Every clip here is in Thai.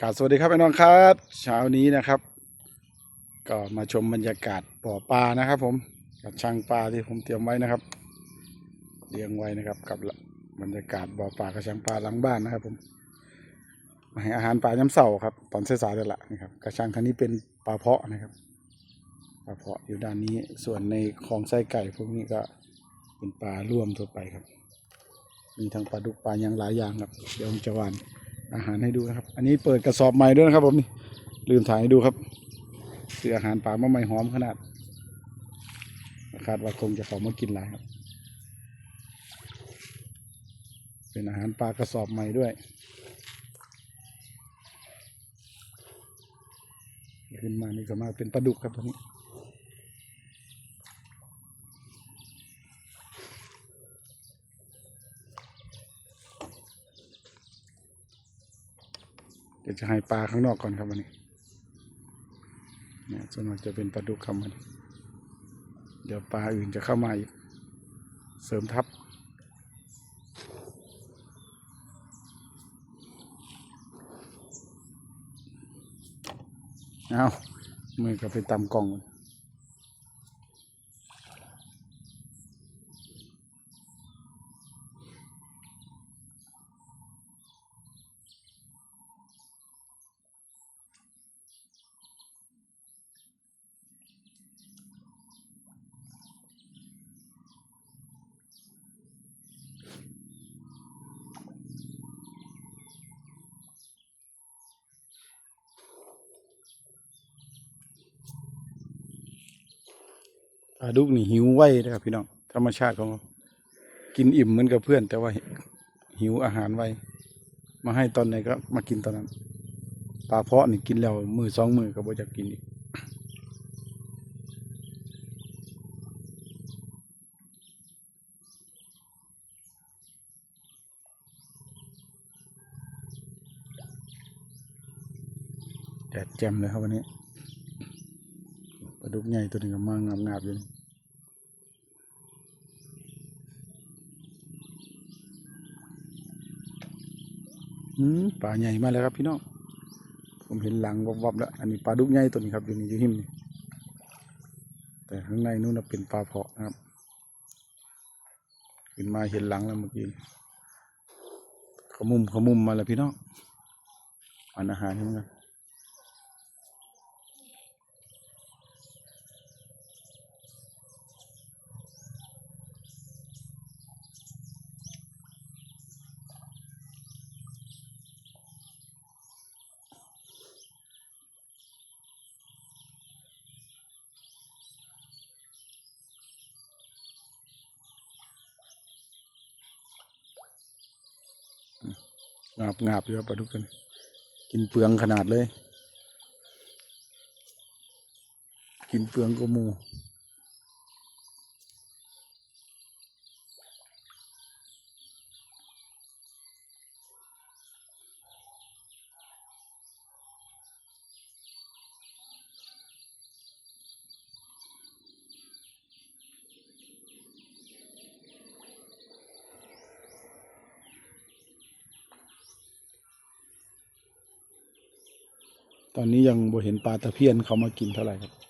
กาสวัสดีครับพี่น้องครับ เช้านี้นะครับ ก็มาชมบรรยากาศบ่อปลานะครับ ผมกับช่างปลาที่ผมเตรียมไว้นะครับเลี้ยงไว้นะครับ กับบรรยากาศบ่อปลากับช่างปลาหลังบ้านนะครับ ผมมาให้อาหารปลาย้ำเสาครับ ตอนสายๆนี่แหละนะครับ กระชังคันนี้เป็นปลาเพาะนะครับปลาเพาะอยู่ด้านนี้ส่วนในคลองไส้ไก่พวกนี้ก็เป็นปลาร่วมทั่วไปครับ มีทั้งปลาดุกปลายังหลายอย่างครับเดี๋ยวผมจะวาน อาหารให้ดูนะครับ อันนี้เปิดกระสอบใหม่ด้วยนะครับ ผมนี่ลืมถ่ายให้ดูครับคืออาหารปลามาใหม่หอมขนาดคาดว่าคงจะเขามากินหลายครับ เป็นอาหารปลากระสอบใหม่ด้วย ขึ้นมานี่ก็มาเป็นปลาดุกครับตอนนี้ เดี๋ยวจะให้ปลาข้างนอกก่อนครับวันนี้เนี่ยส่วนมากจะเป็นปลาดุกครับวันนี้เดี๋ยวปลาอื่นจะเข้ามาอีก เสริมทับ เอามือก็ไปตำกล่องก่อน ปลาดุกนี่หิวไวนะครับพี่น้อง ธรรมชาติของเขากินอิ่มเหมือนกับเพื่อน แต่ว่าหิวอาหารไวมาให้ตอนไหนก็มากินตอนนั้นปลาเพาะนี่กินแล้วมือสองมือก็บ่อยากกินอีกแดดแจ่มเลยครับวันนี้ ลาดุกใหญ่ตัวนึงก็มางามๆอยู่อืมปลาใหญ่มาแล้วครับพี่น้องผมเห็นหลังวับๆแล้ว อันนี้ปลาดุกใหญ่ตัวนี้ครับอยู่นี่อยู่หิมนี่แต่ข้างในนู้นเป็นปลาเพาะนะครับขึ้นมาเห็นหลังแล้วเมื่อกี้ขมุมขมุมมาแล้วพี่น้องอันอาหารให้มันกัน งาบงาบอยู่ครับปลาดุกตัวนี้กินเปลืองขนาดเลย กินเปลืองก็มู ตอนนี้ยังบ่เห็นปลาตะเพียนเขามากินเท่าไหร่ครับ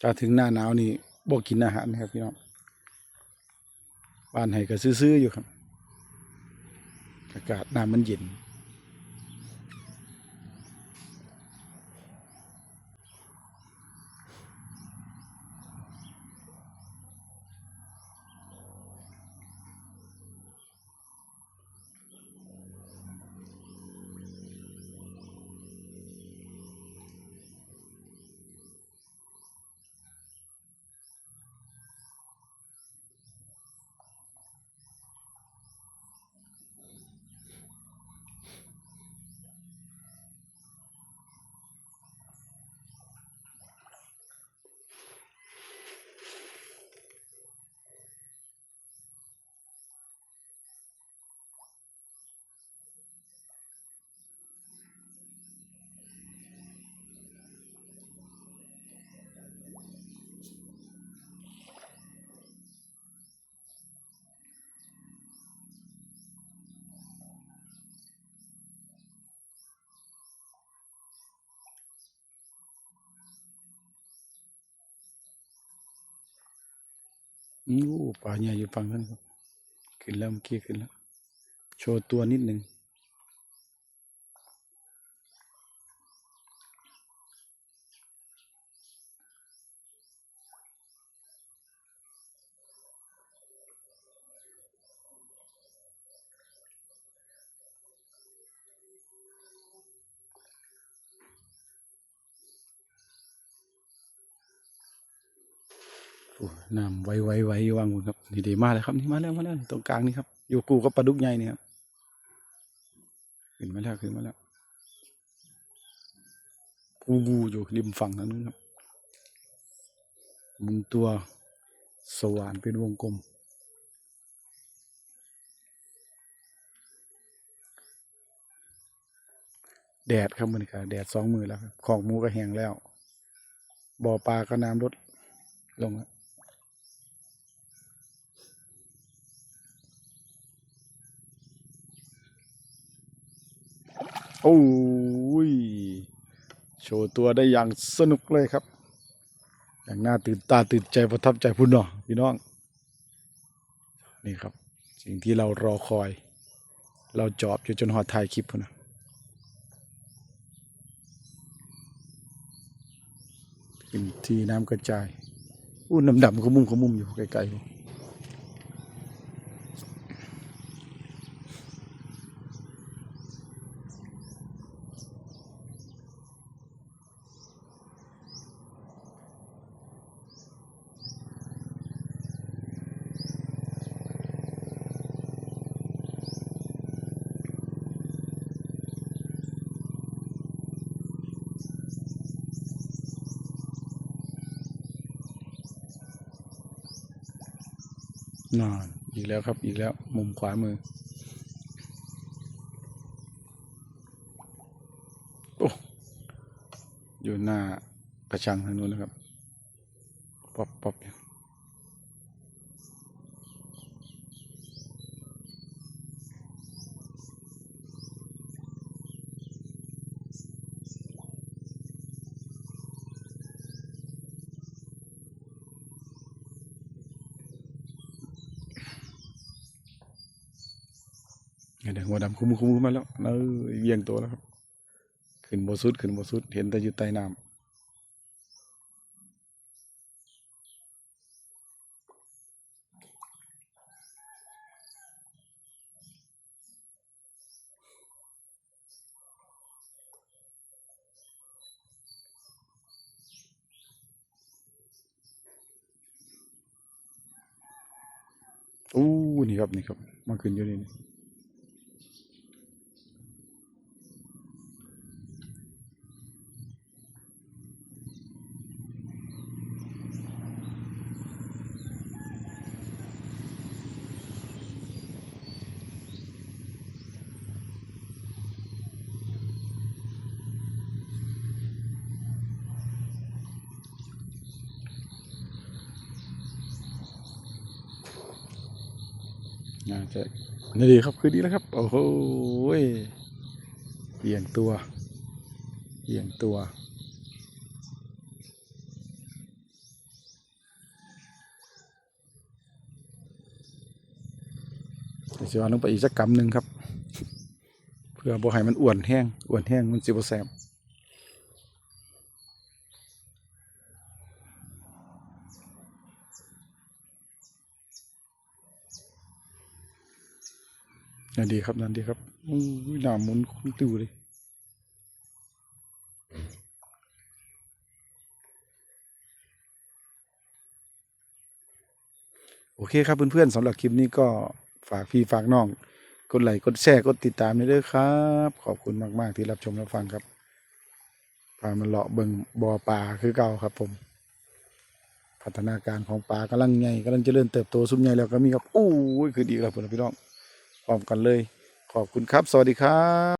ถ้าถึงหน้าหนาวนี่บ่กินอาหารนะครับพี่น้องบ้านไห้ก็ซื้อๆอยู่ครับ อากาศน้ำมันเย็น อู้ปลาใหญ่อยู่ฝั่งนั้นครับ ขึ้นแล้วเมื่อกี้ขึ้นแล้ว โชว์ตัวนิดหนึ่ง น้ำไวไวไววางหมดครับนี่ดีมากเลยครับนี่มาแล้วมาแล้วตรงกลางนี่ครับอยู่กูกับปลาดุกใหญ่เนี่ครับขึ้นมาแล้วขึ้นมาแล้วปูบูอยู่ริมฝั่งนั้นครับมุนตัวสว่านเป็นวงกลม แดดครับมันก็แดดสองมือแล้วครับของหมูก็แห้งแล้ว บ่อปลาก็น้ำลดลงแล้ว อ้ยโชว์ตัวได้อย่างสนุกเลยครับ อย่างน่าตื่นตาตื่นใจประทับใจพุ่นเนาะพี่น้อง นี่ครับ สิ่งที่เรารอคอย เราจอบอยู่จนหอดถ่ายคลิปพุ่นนะขึ้นที่น้ำกระจายอู้น้ำดำขมุมขมุมอยู่ไกลๆ นอนอีกแล้วครับ อีกแล้ว มุมขวามือ โอ้อยู่หน้ากระชังทางนู้นนะครับ ป๊อปป๊อปอยู่ เดี๋ยวหัวดำคุ้มคุ้มมาแล้วเออเวียงตัวแล้วครับ ขึ้นบสุดขึ้นบสุดเห็นแต่อยู่ใต้น้ำอู้นี่ครับนี่ครับมาขึ้นอยู่นี่ จะนี่ดีครับ คือดีแล้วครับ โอ้โหเอียงตัวเอียงตัวเดี๋ยวสิเอาลงไปอีกสักกำหนึ่งครับ เพื่อบ่ให้มันอ้วนแห้งอ้วนแห้งมันสิบแซ่บ นั่นดีครับนั่นดีครับอู้หน้าหมุนคุ้มติวเลยโอเคครับเพื่อนๆสำหรับคลิปนี้ก็ฝากพี่ฝากน้อง กดไลค์กดแชร์กดติดตามด้วยเด้อครับ ขอบคุณมากๆที่รับชมรับฟังครับพามันเลาะเบิงบ่อปลาคือเก่าครับผม พัฒนาการของปลากำลังใหญ่กำลังเจริญเติบโตซุ้มใหญ่แล้วก็มีครับอู้คือดีแล้วพี่น้อง พร้อมกันเลย ขอบคุณครับ สวัสดีครับ